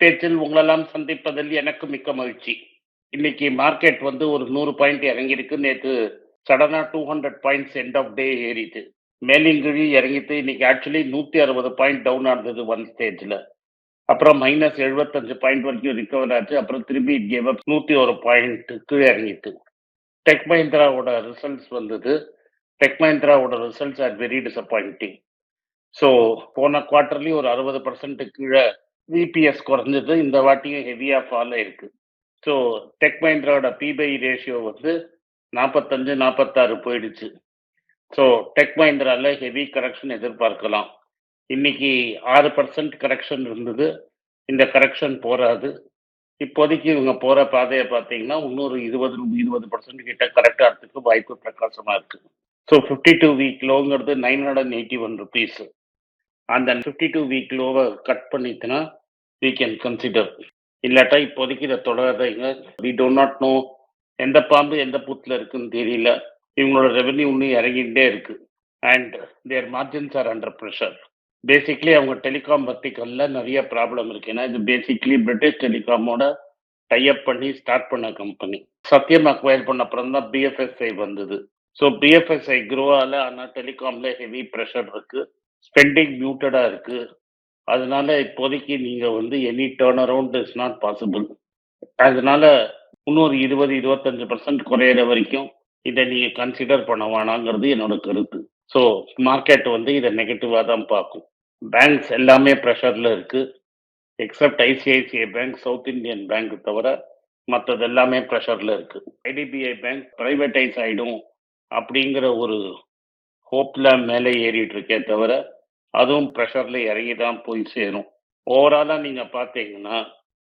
பேச்சில் உங்களெல்லாம் சந்திப்பதில் எனக்கு மிக்க மகிழ்ச்சி. இன்னைக்கு மார்க்கெட் வந்து ஒரு நூறு பாயிண்ட் இறங்கியிருக்கு. நேற்று சடனா two hundred points end of day ஏறிட்டு மேலிங்கிழி இறங்கிட்டு இன்னைக்கு ஆக்சுவலி நூற்றி அறுபது பாயிண்ட் டவுன் ஆனது ஒன் ஸ்டேஜில் அப்புறம் மைனஸ் எழுபத்தஞ்சு பாயிண்ட் வரைக்கும் ரிகவர் ஆச்சு. அப்புறம் திரும்பி கேவ் அப் நூற்றி ஒரு பாயிண்ட் கீழே இறங்கிட்டு. டெக் மஹிந்திராவோட ரிசல்ட்ஸ் வந்தது. Tech மஹிந்திராவோட results are very disappointing so போன குவார்டர்லி ஒரு அறுபது பர்சன்ட் கீழே விபிஎஸ் குறைஞ்சது. இந்த வாட்டியும் ஹெவியாக ஃபாலோ இருக்கு ஸோ டெக் மஹிந்திராவோட பிபை ரேஷியோ வந்து நாற்பத்தஞ்சு நாற்பத்தாறு போயிடுச்சு. ஸோ டெக் மஹிந்திரால ஹெவி கரெக்ஷன் எதிர்பார்க்கலாம். இன்னைக்கு ஆறு பர்சன்ட் கரெக்ஷன் இருந்தது. இந்த கரெக்ஷன் போராது இப்போதைக்கு இவங்க போற பாதையை பார்த்தீங்கன்னா இன்னொரு இருபது இருபது பர்சன்ட் கிட்ட கரெக்ட் ஆகிறதுக்கு வாய்ப்பு பிரகாசமா இருக்கு. So fifty two week லோங்கிறது nine hundred eighty one rupees அந்த ஃபிஃப்டி டூ வீக் லோவை கட் பண்ணிட்டுனா வி கேன் கன்சிடர் இல்லாட்டா இப்போதைக்கு இதை தொடராதீங்க. வி டோ நாட் நோ எந்த பாம்பு எந்த பூத்தில் இருக்குன்னு தெரியல. இவங்களோட ரெவென்யூ இன்னும் இறங்கிட்டே இருக்கு. And their margins are under pressure basically அவங்க டெலிகாம் வர்த்திக்கல்ல நிறைய ப்ராப்ளம் இருக்கு. ஏன்னா இது பேசிக்லி பிரிட்டிஷ் டெலிகாமோட டைப் பண்ணி ஸ்டார்ட் பண்ண கம்பெனி சத்தியம் அக்வயர் பண்ண அப்புறம் தான் பிஎஃப்எஸ்ஐ வந்தது. ஸோ பிஎஃப்எஸ்ஐ குரோ ஆகல ஆனால் டெலிகாம்ல ஹெவி ப்ரெஷர் இருக்கு. ஸ்பெண்டிங் மியூட்டடா இருக்கு. அதனால இப்போதைக்கு நீங்க வந்து any turn around is not possible அதனால இன்னொரு இருபது இருபத்தஞ்சு பர்சன்ட் குறையிற வரைக்கும் இதை நீங்க கன்சிடர் பண்ண வேணாங்கிறது என்னோட கருத்து. ஸோ மார்க்கெட் வந்து இதை நெகட்டிவாக தான் பார்க்கும். பேங்க்ஸ் எல்லாமே ப்ரெஷரில் இருக்கு. Except ICICI bank South Indian bank தவிர மற்றது எல்லாமே ப்ரெஷரில் இருக்கு. ஐடிபிஐ பேங்க் ப்ரைவேட்டைஸ் ஆகிடும் அப்படிங்கிற ஒரு ஹோப்பில் மேலே ஏறிட்டு இருக்கே தவிர அதுவும் ப்ரெஷரில் இறங்கி தான் போய் சேரும். ஓவராலாக நீங்கள் பார்த்தீங்கன்னா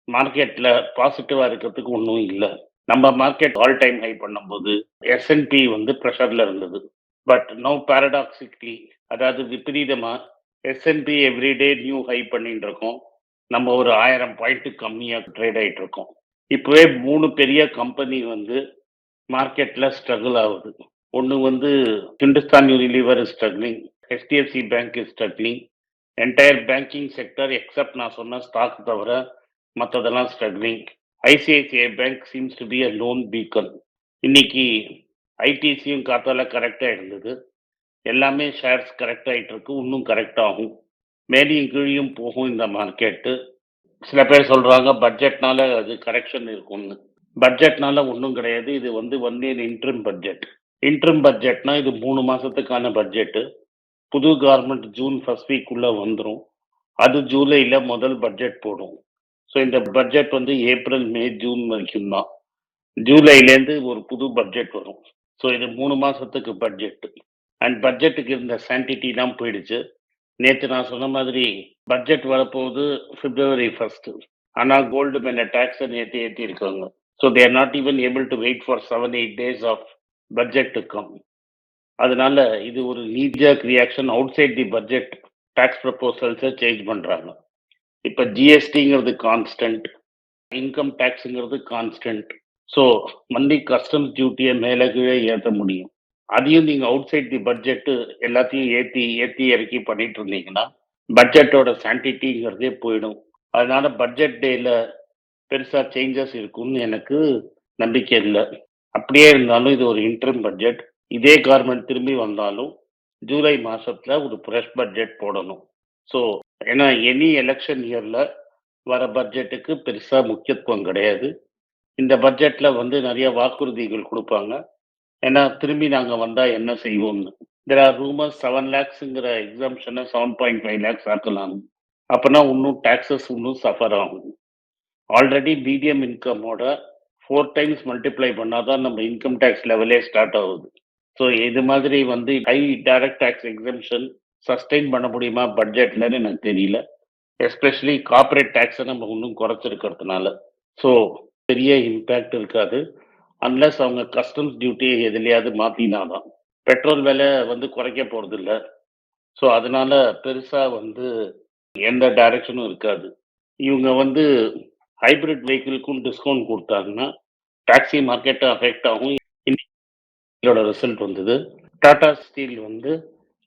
மார்க்கெட்டில் பாசிட்டிவாக இருக்கிறதுக்கு ஒன்றும் இல்லை. நம்ம மார்க்கெட் ஆல் டைம் ஹை பண்ணும்போது எஸ்என்பி வந்து ப்ரெஷரில் இருந்தது. பட் நோ பேரடாக்சிக்லி அதாவது விபரீதமாக எஸ்என்பி எவ்ரிடே நியூ ஹை பண்ணிட்டு இருக்கோம். நம்ம ஒரு ஆயிரம் பாயிண்ட் கம்மியாக ட்ரேட் ஆகிட்டு இருக்கோம். இப்போவே மூணு பெரிய கம்பெனி வந்து மார்க்கெட்டில் ஸ்ட்ரகிள் ஆகுது. ஒன்று வந்து Hindustan Unilever struggling HDFC bank is struggling entire banking sector except நான் சொன்ன ஸ்டாக் தவிர மற்றதெல்லாம் struggling ICICI bank seems to be a lone beacon இன்னைக்கு ஐடிசியும் காத்தால கரெக்டாக இருந்தது. எல்லாமே ஷேர்ஸ் கரெக்ட் ஆகிட்டு இருக்கு இன்னும் கரெக்ட் ஆகும். மேலேயும் கீழியும் போகும் இந்த மார்க்கெட்டு சில பேர் சொல்றாங்க பட்ஜெட்னால அது கரெக்ஷன் இருக்கும்னு. பட்ஜெட்னால ஒன்றும் கிடையாது. இது வந்து ஒன்லி இன்ட்ரிம் பட்ஜெட் இன்ட்ரிம் பட்ஜெட்னா இது மூணு மாசத்துக்கான பட்ஜெட்டு புது கவர்மெண்ட் ஜூன் ஃபர்ஸ்ட் வீக் உள்ள வந்துடும் அது ஜூலையில் முதல் பட்ஜெட் போடும். ஸோ இந்த பட்ஜெட் வந்து ஏப்ரல் மே ஜூன் வரைக்கும் தான் ஜூலைலேருந்து ஒரு புது பட்ஜெட் வரும். ஸோ இது மூணு மாதத்துக்கு பட்ஜெட் அண்ட் பட்ஜெட்டுக்கு இருந்த சான்டிட்டி தான் போயிடுச்சு. நேற்று நான் சொன்ன மாதிரி பட்ஜெட் வரப்போகுது பிப்ரவரி ஃபர்ஸ்ட் ஆனால் கோல்டு மேல டேக்ஸை நேற்று ஏற்றி இருக்காங்க so they're not even able to wait for seven eight days of budget to come அதனால இது ஒரு knee jerk reaction outside the budget tax ப்ரப்போசல்ஸை change பண்ணுறாங்க இப்போ ஜிஎஸ்டிங்கிறது கான்ஸ்டன்ட் இன்கம் டேக்ஸுங்கிறது கான்ஸ்டன்ட் ஸோ மந்தி கஸ்டம்ஸ் டியூட்டியை மேலே கீழே ஏற்ற முடியும். அதையும் நீங்கள் அவுட் சைட் தி பட்ஜெட்டு எல்லாத்தையும் ஏற்றி ஏற்றி இறக்கி பண்ணிட்டு இருந்தீங்கன்னா பட்ஜெட்டோட சான்டிட்டிங்கிறதே போயிடும். அதனால பட்ஜெட் டேல பெருசாக சேஞ்சஸ் இருக்கும்னு எனக்கு நம்பிக்கை இல்லை. அப்படியே இருந்தாலும் இது ஒரு இன்டர்ம் பட்ஜெட் இதே கவர்மெண்ட் திரும்பி வந்தாலும் ஜூலை மாசத்துல ஒரு ஃப்ரெஷ் பட்ஜெட் போடணும். ஸோ ஏன்னா எனி எலெக்ஷன் இயர்ல வர பட்ஜெட்டுக்கு பெருசா முக்கியத்துவம் கிடையாது. இந்த பட்ஜெட்ல வந்து நிறைய வாக்குறுதிகள் கொடுப்பாங்க. ஏன்னா திரும்பி நாங்க வந்தா என்ன செய்வோம்னு. தெர் ஆர் ரூமர் செவன் லேக்ஸுங்கிற எக்ஸாம்ஷனை செவன் பாயிண்ட் ஃபைவ் லேக்ஸ் ஆக்கலாம். அப்போனா இன்னும் டேக்ஸஸ் இன்னும் சஃபர் ஆகும். ஆல்ரெடி மீடியம் இன்கமோட ஃபோர் டைம்ஸ் மல்டிப்ளை பண்ணாதான் நம்ம இன்கம் டேக்ஸ் லெவலே ஸ்டார்ட் ஆகுது. ஸோ இது மாதிரி வந்து high direct tax exemption sustain பண்ண முடியுமா பட்ஜெட்லன்னு எனக்கு தெரியல. எஸ்பெஷலி கார்பரேட் டேக்ஸை நம்ம இன்னும் குறைச்சிருக்கிறதுனால. ஸோ பெரிய இம்பேக்ட் இருக்காது. அன்லஸ் அவங்க கஸ்டம்ஸ் டியூட்டியை எதுலையாவது மாற்றினாதான் பெட்ரோல் விலை வந்து குறைக்க போகிறது இல்லை ஸோ அதனால பெருசாக வந்து எந்த டைரக்ஷனும் இருக்காது. இவங்க வந்து ஹைபிரிட் வெஹிக்கிள்க்கும் டிஸ்கவுண்ட் கொடுத்தாங்கன்னா டாக்ஸி மார்க்கெட்டை அஃபெக்ட் ஆகும். இதோட ரிசல்ட் வந்தது. டாடா ஸ்டீல் வந்து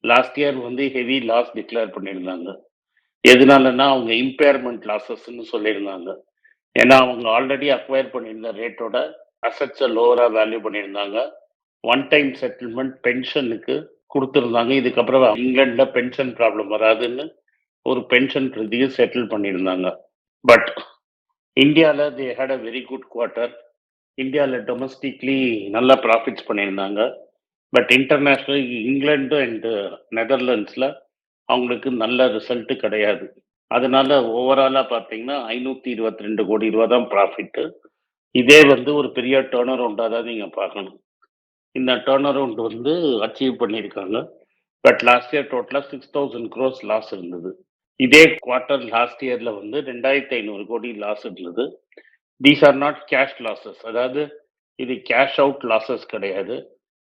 லாஸ்ட் இயர் வந்து ஹெவி லாஸ் டிக்ளேர் பண்ணியிருந்தாங்க. எதனாலன்னா அவங்க இம்பேர்மெண்ட் லாஸஸ்ன்னு சொல்லியிருந்தாங்க. ஏன்னா அவங்க ஆல்ரெடி அக்வயர் பண்ணியிருந்த ரேட்டோட அசட்ஸை லோவராக வேல்யூ பண்ணியிருந்தாங்க. ஒன் டைம் செட்டில்மெண்ட் பென்ஷனுக்கு கொடுத்துருந்தாங்க. இதுக்கப்புறம் இங்கிலாண்டில் பென்ஷன் ப்ராப்ளம் வராதுன்னு ஒரு பென்ஷன் பிரதியும் செட்டில் பண்ணியிருந்தாங்க. பட் இந்தியாவில் they had a very good quarter இந்தியாவில் டொமஸ்டிக்லி நல்லா ப்ராஃபிட்ஸ் பண்ணியிருந்தாங்க. பட் இன்டர்நேஷ்னல் இங்கிலாண்டு அண்ட் நெதர்லாண்ட்ஸில் அவங்களுக்கு நல்ல ரிசல்ட்டு கிடையாது. அதனால ஓவராலாக பார்த்தீங்கன்னா ஐநூற்றி இருபத்தி ரெண்டு கோடி ரூபா தான் ப்ராஃபிட்டு இதே வந்து ஒரு பெரிய டேர்ன் அரவுண்டாக தான் நீங்கள் பார்க்கணும். இந்த டேர்ன் அரவுண்ட் வந்து அச்சீவ் பண்ணியிருக்காங்க. பட் லாஸ்ட் இயர் டோட்டலாக சிக்ஸ் தௌசண்ட் க்ரோஸ் லாஸ் இருந்தது. இதே குவார்ட்டர் லாஸ்ட் இயரில் வந்து ரெண்டாயிரத்தி ஐநூறு கோடி லாஸ் இருந்தது. These are not cash losses அதாவது இது கேஷ் அவுட் லாசஸ் கிடையாது.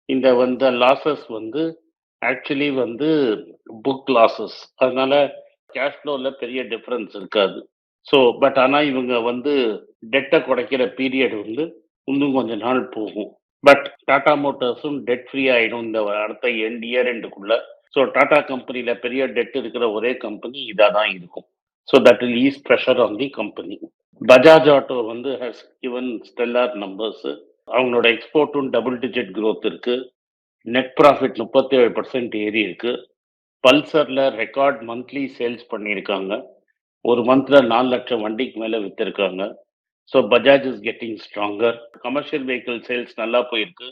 இந்த வந்த லாசஸ் வந்து ஆக்சுவலி வந்து புக் லாசஸ் அதனால கேஷ் ஃப்ளோவில் பெரிய டிஃப்ரென்ஸ் இருக்காது. ஸோ பட் ஆனால் இவங்க வந்து டெட்டை குறைக்கிற பீரியட் வந்து இன்னும் கொஞ்ச நாள் போகும். பட் டாடா மோட்டார்ஸும் டெட் ஃப்ரீ ஆகிடும் இந்த அடுத்த எண்ட் இயர் எண்டுக்குள்ள ஸோ டாடா கம்பெனியில் பெரிய டெட் இருக்கிற ஒரே கம்பெனி இதாக தான் இருக்கும். So that will ease pressure on the company Bajaj auto வந்து ஹஸ் கிவன் ஸ்டெல்லார் நம்பர்ஸ் அவங்களோட எக்ஸ்போர்ட்டும் டபுள் டிஜிட் க்ரோத் இருக்கு. நெட் ப்ராஃபிட் முப்பத்தேழு பர்சன்ட் ஏறி இருக்கு. பல்சர்ல ரெக்கார்ட் மந்த்லி சேல்ஸ் பண்ணியிருக்காங்க. ஒரு மந்த்ல நாலு லட்சம் வண்டிக்கு மேல வித்திருக்காங்க. So Bajaj is getting stronger commercial vehicle sales நல்லா போயிருக்கு.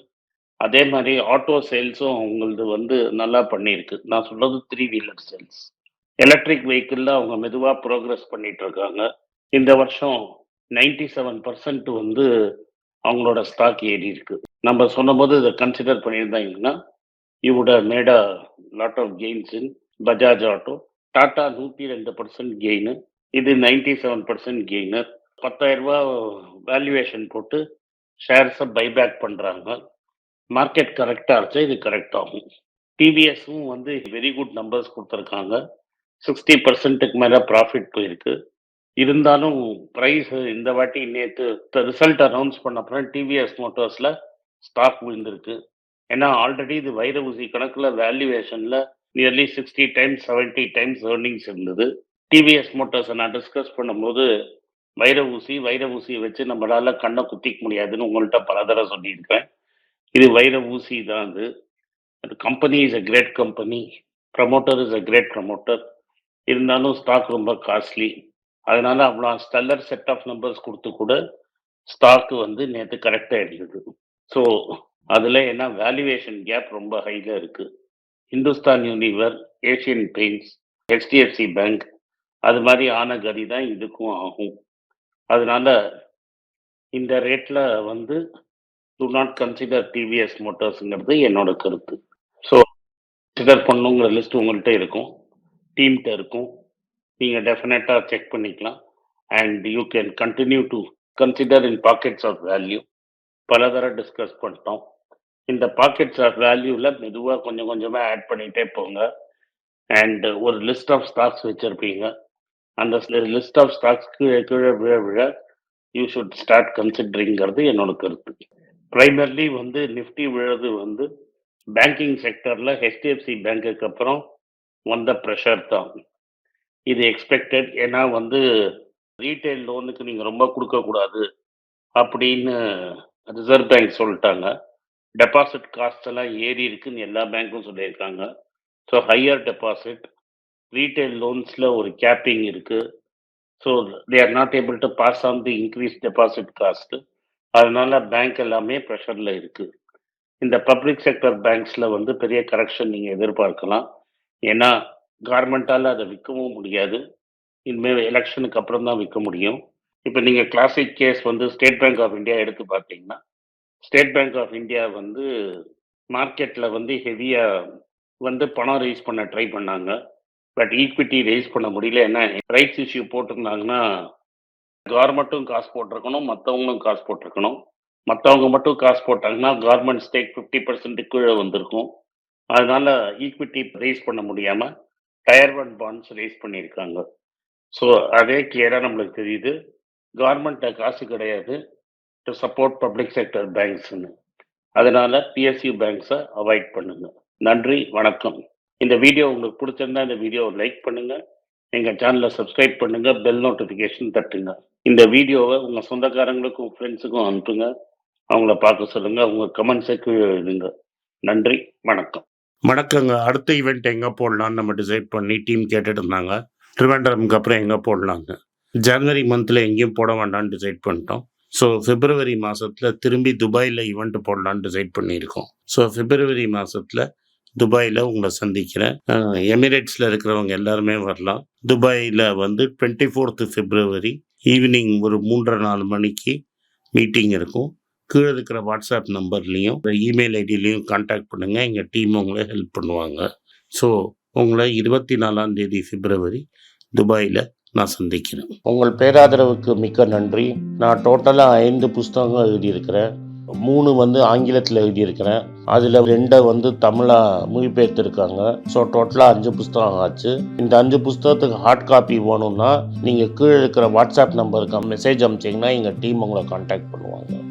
அதே மாதிரி ஆட்டோ சேல்ஸும் அவங்களது வந்து நல்லா பண்ணியிருக்கு. நான் சொல்றது த்ரீ வீலர் சேல்ஸ் எலக்ட்ரிக் வெஹிக்கிளில் அவங்க மெதுவாக ப்ரோக்ரஸ் பண்ணிட்டு இருக்காங்க. இந்த வருஷம் நைன்டி செவன் பர்சன்ட் வந்து அவங்களோட ஸ்டாக் ஏறி இருக்கு. நம்ம சொன்னபோது இதை கன்சிடர் பண்ணியிருந்தாங்கன்னா இவுட made a lot of gains in Bajaj auto Tata நூற்றி ரெண்டு பர்சன்ட் கெயின் இது நைன்டி செவன் பர்சன்ட் கெயினர் பத்தாயிரம் ரூபாய் வேல்யூவேஷன் போட்டு ஷேர்ஸை பைபேக் பண்ணுறாங்க மார்க்கெட் கரெக்டாக இருந்துச்சு? இது கரெக்ட் ஆகும். டிவிஎஸும் வந்து வெரி குட் நம்பர்ஸ் கொடுத்துருக்காங்க. சிக்ஸ்டி பர்சன்ட்டுக்கு மேலே ப்ராஃபிட் போயிருக்கு. இருந்தாலும் ப்ரைஸ் இந்த வாட்டி நேற்று ரிசல்ட் அனௌன்ஸ் பண்ண அப்புறம் டிவிஎஸ் மோட்டார்ஸில் ஸ்டாக் விழுந்திருக்கு. ஏன்னா ஆல்ரெடி இது வைர ஊசி கணக்கில் வேல்யூவேஷனில் nearly sixty times seventy times earnings இருந்தது. டிவிஎஸ் மோட்டார்ஸை நான் டிஸ்கஸ் பண்ணும்போது வைர ஊசி வைர ஊசியை வச்சு நம்மளால் கண்ணை குத்திக்க முடியாதுன்னு உங்கள்கிட்ட பல தடவை சொல்லியிருக்கேன் இது வைர ஊசி தான் அது. Company is a great company promoter is a great promoter இருந்தாலும் ஸ்டாக் ரொம்ப காஸ்ட்லி அதனால அவ்வளோ ஸ்டெல்லர் செட் ஆஃப் நம்பர்ஸ் கொடுத்து கூட ஸ்டாக் வந்து நேற்று கரெக்டாக இருந்தது. ஸோ அதில் ஏன்னா வேல்யூவேஷன் கேப் ரொம்ப ஹையில் இருக்கு. Hindustan Unilever Asian Paints HDFC bank அது மாதிரி ஆன கதி தான் இதுக்கும் ஆகும். அதனால இந்த ரேட்டில் வந்து டு நாட் கன்சிடர் டிவிஎஸ் மோட்டார்ஸுங்கிறது என்னோட கருத்து. ஸோ கன்சிடர் பண்ணுங்கிற லிஸ்ட் உங்கள்கிட்ட இருக்கும். டீம்கிட்ட இருக்கும். நீங்கள் டெஃபினட்டாக செக் பண்ணிக்கலாம். And you can continue to consider in pockets of value பல தடவை டிஸ்கஸ் பண்ணிட்டோம். இந்த பாக்கெட்ஸ் ஆஃப் வேல்யூவில் மெதுவாக கொஞ்சம் கொஞ்சமாக ஆட் பண்ணிகிட்டே போங்க. அண்ட் ஒரு லிஸ்ட் ஆஃப் ஸ்டாக்ஸ் வச்சுருப்பீங்க. அந்த லிஸ்ட் ஆஃப் ஸ்டாக்ஸ் கீழே கீழே விழ விழ யூ ஷுட் ஸ்டார்ட் கன்சிடரிங்கிறது என்னோட கருத்து. ப்ரைமர்லி வந்து நிஃப்டி விழுறது வந்து பேங்கிங் செக்டரில் ஹெச்டிஎஃப்சி பேங்க்குக்கு அப்புறம் வந்த ப்ரெஷர் தான். இது எக்ஸ்பெக்டட் ஏன்னா வந்து ரீட்டைல் லோனுக்கு நீங்கள் ரொம்ப கொடுக்கக்கூடாது அப்படின்னு ரிசர்வ் பேங்க் சொல்லிட்டாங்க. டெபாசிட் காஸ்ட் எல்லாம் ஏறி இருக்குன்னு எல்லா பேங்க்கும் சொல்லியிருக்காங்க. ஸோ ஹையர் டெபாசிட் ரீட்டைல் லோன்ஸில் ஒரு கேப்பிங் இருக்குது so they are not able to pass on the increase deposit cost அதனால பேங்க் எல்லாமே ப்ரெஷரில் இருக்குது இந்த பப்ளிக் செக்டர் பேங்க்ஸில் வந்து பெரிய கரெக்ஷன் நீங்கள் எதிர்பார்க்கலாம். ஏன்னா கவர்மெண்ட்டால் அதை விற்கவும் முடியாது. இனிமேல் எலெக்ஷனுக்கு அப்புறம் தான் விற்க முடியும். இப்போ நீங்கள் கிளாசிக் கேஸ் வந்து ஸ்டேட் பேங்க் ஆஃப் இந்தியா எடுத்து பார்த்தீங்கன்னா ஸ்டேட் பேங்க் ஆஃப் இந்தியா வந்து மார்க்கெட்டில் வந்து ஹெவியாக வந்து பணம் ரைஸ் பண்ண ட்ரை பண்ணாங்க. பட் ஈக்விட்டி ரைஸ் பண்ண முடியல. ஏன்னா ரைட்ஸ் இஷ்யூ போட்டிருந்தாங்கன்னா கவர்மெண்ட்டும் காசு போட்டிருக்கணும் மற்றவங்களும் காசு போட்டிருக்கணும். மற்றவங்க மட்டும் காசு போட்டாங்கன்னா கவர்மெண்ட் ஸ்டேக் ஃபிஃப்டி பர்சன்ட்டு கீழே வந்திருக்கும். அதனால ஈக்விட்டி ரைஸ் பண்ண முடியாமல் டயர் ஒன் பாண்ட்ஸ் ரைஸ் பண்ணியிருக்காங்க. ஸோ அதே கிளியராக நம்மளுக்கு தெரியுது. கவர்மெண்ட்ட காசு கிடையாது. டு சப்போர்ட் பப்ளிக் செக்டர் பேங்க்ஸ்னு அதனால பிஎஸ்யூ பேங்க்ஸை அவாய்ட் பண்ணுங்க. நன்றி வணக்கம். இந்த வீடியோ உங்களுக்கு பிடிச்சிருந்தா இந்த வீடியோவை லைக் பண்ணுங்க. எங்கள் சேனலை சப்ஸ்கிரைப் பண்ணுங்க. பெல் நோட்டிஃபிகேஷன் தட்டுங்க. இந்த வீடியோவை உங்கள் சொந்தக்காரங்களுக்கும் ஃப்ரெண்ட்ஸுக்கும் அனுப்புங்க. அவங்கள பார்க்க சொல்லுங்கள் அவங்க கமெண்ட்ஸை கீழே எழுதுங்க. நன்றி வணக்கம். வணக்கங்க அடுத்த ஈவெண்ட் எங்கே போடலான்னு நம்ம டிசைட் பண்ணி டீம் கேட்டுட்டு இருந்தாங்க ட்ரிவாண்டரம்க்கு அப்புறம் எங்கே போடலாங்க ஜனவரி மந்தில் எங்கேயும் போட வேண்டாம்னு டிசைட் பண்ணிட்டோம். ஸோ பிப்ரவரி மாதத்தில் திரும்பி துபாயில் ஈவெண்ட் போடலான்னு டிசைட் பண்ணியிருக்கோம். ஸோ பிப்ரவரி மாதத்தில் துபாயில் உங்களை சந்திக்கிறேன். எமிரேட்ஸில் இருக்கிறவங்க எல்லாருமே வரலாம். துபாயில் வந்து டுவெண்ட்டி ஃபோர்த்து பிப்ரவரி ஈவினிங் ஒரு மூன்றரை நாலு மணிக்கு மீட்டிங் இருக்கும். கீழே இருக்கிற வாட்ஸ்அப் நம்பர்லேயும் இமெயில் ஐடியிலையும் காண்டாக்ட் பண்ணுங்கள் எங்கள் டீம் உங்களை ஹெல்ப் பண்ணுவாங்க. ஸோ உங்களை இருபத்தி நாலாம் தேதி பிப்ரவரி துபாயில் நான் சந்திக்கிறேன். உங்கள் பேராதரவுக்கு மிக்க நன்றி. நான் டோட்டலாக ஐந்து புஸ்தகங்கள் எழுதியிருக்கிறேன். மூணு வந்து ஆங்கிலத்தில் எழுதியிருக்கிறேன். அதில் ரெண்டை வந்து தமிழாக மொழிபெயர்த்துருக்காங்க. ஸோ டோட்டலாக அஞ்சு புஸ்தகம் ஆச்சு. இந்த அஞ்சு புஸ்தகத்துக்கு ஹார்ட் காப்பி வேணும்னா நீங்கள் கீழே இருக்கிற வாட்ஸ்அப் நம்பருக்கு மெசேஜ் அனுப்பிச்சிங்கன்னா எங்கள் டீம் உங்களை காண்டாக்ட் பண்ணுவாங்க.